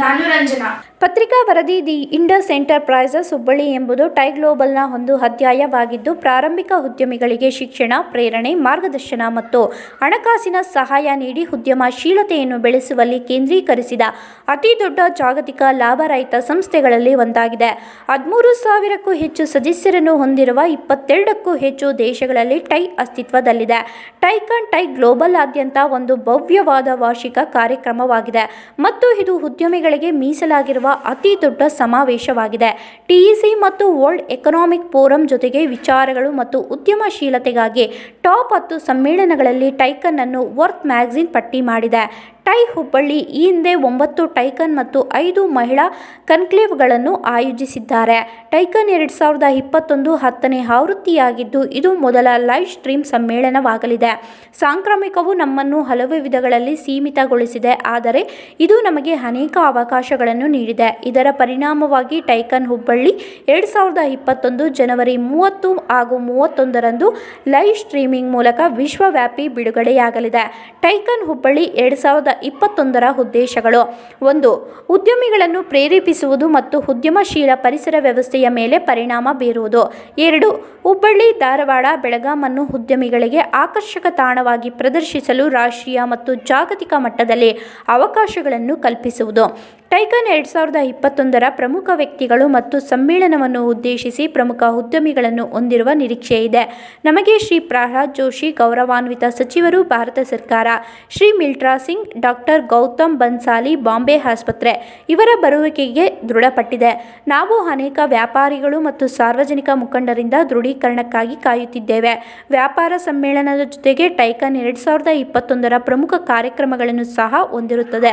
నానురంజన. ವರದಿ the Indus enterprises Hubballi ಎಂಬುದು tie ಗ್ಲೋಬಲ್ನ ಒಂದು ಅಧ್ಯಾಯವಾಗಿದ್ದು, ಪ್ರಾರಂಭಿಕ ಉದ್ಯಮಿಗಳಿಗೆ ಶಿಕ್ಷಣ, ಪ್ರೇರಣೆ, ಮಾರ್ಗದರ್ಶನ ಮತ್ತು ಹಣಕಾಸಿನ ಸಹಾಯ ನೀಡಿ ಉದ್ಯಮಶೀಲತೆಯನ್ನು ಬೆಳೆಸುವಲ್ಲಿ ಕೇಂದ್ರೀಕರಿಸಿದ ಅತಿ ದೊಡ್ಡ ಜಾಗತಿಕ ಲಾಭರಹಿತ ಸಂಸ್ಥೆಗಳಲ್ಲಿ ಒಂದಾಗಿದೆ. ಹದಿಮೂರು ಸಾವಿರಕ್ಕೂ ಹೆಚ್ಚು ಸದಸ್ಯರನ್ನು ಹೊಂದಿರುವ ಇಪ್ಪತ್ತೆರಡಕ್ಕೂ ಹೆಚ್ಚು ದೇಶಗಳಲ್ಲಿ ಟೈ ಅಸ್ತಿತ್ವದಲ್ಲಿದೆ. ಟೈಕನ್ ಟೈ ಗ್ಲೋಬಲ್ ಆದ್ಯಂತ ಒಂದು ಭವ್ಯವಾದ ವಾರ್ಷಿಕ ಕಾರ್ಯಕ್ರಮವಾಗಿದೆ ಮತ್ತು ಇದು ಉದ್ಯಮಿಗಳಿಗೆ ಮೀಸಲಾಗಿರುವ ಅತಿ ದೊಡ್ಡ ಸಮಾವೇಶವಾಗಿದೆ. ಟಿಇಸಿ ಮತ್ತು ವರ್ಲ್ಡ್ ಎಕನಾಮಿಕ್ ಫೋರಂ ಜೊತೆಗೆ ವಿಚಾರಗಳು ಮತ್ತು ಉದ್ಯಮಶೀಲತೆಗಾಗಿ ಟಾಪ್ ಹತ್ತು ಸಮ್ಮೇಳನಗಳಲ್ಲಿ ಟೈಕನ್ ಅನ್ನು ವರ್ತ್ ಮ್ಯಾಗಝಿನ್ ಪಟ್ಟಿ ಮಾಡಿದೆ. ಟೈ ಹುಬ್ಬಳ್ಳಿ ಈ ಹಿಂದೆ ಒಂಬತ್ತು ಟೈಕನ್ ಮತ್ತು ಐದು ಮಹಿಳಾ ಕನ್ಕ್ಲೇವ್ಗಳನ್ನು ಆಯೋಜಿಸಿದ್ದಾರೆ. ಟೈಕನ್ ಎರಡು ಸಾವಿರದ ಇಪ್ಪತ್ತೊಂದು ಹತ್ತನೇ ಆವೃತ್ತಿಯಾಗಿದ್ದು, ಇದು ಮೊದಲ ಲೈವ್ ಸ್ಟ್ರೀಮ್ ಸಮ್ಮೇಳನವಾಗಲಿದೆ. ಸಾಂಕ್ರಾಮಿಕವು ನಮ್ಮನ್ನು ಹಲವು ವಿಧಗಳಲ್ಲಿ ಸೀಮಿತಗೊಳಿಸಿದೆ, ಆದರೆ ಇದು ನಮಗೆ ಅನೇಕ ಅವಕಾಶಗಳನ್ನು ನೀಡಿದೆ. ಇದರ ಪರಿಣಾಮವಾಗಿ ಟೈಕನ್ ಹುಬ್ಬಳ್ಳಿ ಎರಡು ಸಾವಿರದ ಇಪ್ಪತ್ತೊಂದು ಜನವರಿ ಮೂವತ್ತು ಹಾಗೂ ಮೂವತ್ತೊಂದರಂದು ಲೈವ್ ಸ್ಟ್ರೀಮಿಂಗ್ ಮೂಲಕ ವಿಶ್ವವ್ಯಾಪಿ ಬಿಡುಗಡೆಯಾಗಲಿದೆ. ಟೈಕನ್ ಹುಬ್ಬಳ್ಳಿ ಎರಡು ಸಾವಿರದ ಇಪ್ಪತ್ತೊಂದರ ಉದ್ದೇಶಗಳು. ಒಂದು, ಉದ್ಯಮಿಗಳನ್ನು ಪ್ರೇರೇಪಿಸುವುದು ಮತ್ತು ಉದ್ಯಮಶೀಲ ಪರಿಸರ ವ್ಯವಸ್ಥೆಯ ಮೇಲೆ ಪರಿಣಾಮ ಬೀರುವುದು. ಎರಡು, ಹುಬ್ಬಳ್ಳಿ, ಧಾರವಾಡ ಬೆಳಗಾಮನ್ನು ಉದ್ಯಮಿಗಳಿಗೆ ಆಕರ್ಷಕ ತಾಣವಾಗಿ ಪ್ರದರ್ಶಿಸಲು ರಾಷ್ಟ್ರೀಯ ಮತ್ತು ಜಾಗತಿಕ ಮಟ್ಟದಲ್ಲಿ ಅವಕಾಶಗಳನ್ನು ಕಲ್ಪಿಸುವುದು. ಟೈಕನ್ ಎರಡು ಸಾವಿರದ ಇಪ್ಪತ್ತೊಂದರ ಪ್ರಮುಖ ವ್ಯಕ್ತಿಗಳು ಮತ್ತು ಸಮ್ಮೇಳನವನ್ನು ಉದ್ದೇಶಿಸಿ ಪ್ರಮುಖ ಉದ್ಯಮಿಗಳನ್ನು ಹೊಂದಿರುವ ನಿರೀಕ್ಷೆ ಇದೆ. ನಮಗೆ ಶ್ರೀ ಪ್ರಹ್ಲಾದ್ ಜೋಶಿ ಗೌರವಾನ್ವಿತ ಸಚಿವರು, ಭಾರತ ಸರ್ಕಾರ. ಶ್ರೀ ಮಿಲ್ಟ್ರಾ ಸಿಂಗ್ ಡಾಕ್ಟರ್ ಗೌತಮ್ ಬನ್ಸಾಲಿ ಬಾಂಬೆ ಆಸ್ಪತ್ರೆ. ಇವರ ಬರುವಿಕೆಗೆ ದೃಢಪಟ್ಟಿದೆ. ನಾವು ಅನೇಕ ವ್ಯಾಪಾರಿಗಳು ಮತ್ತು ಸಾರ್ವಜನಿಕ ಮುಖಂಡರಿಂದ ದೃಢೀಕರಣಕ್ಕಾಗಿ ಕಾಯುತ್ತಿದ್ದೇವೆ. ವ್ಯಾಪಾರ ಸಮ್ಮೇಳನದ ಜೊತೆಗೆ ಟೈಕನ್ ಎರಡು ಸಾವಿರದ ಇಪ್ಪತ್ತೊಂದರ ಪ್ರಮುಖ ಕಾರ್ಯಕ್ರಮಗಳನ್ನು ಸಹ ಹೊಂದಿರುತ್ತದೆ.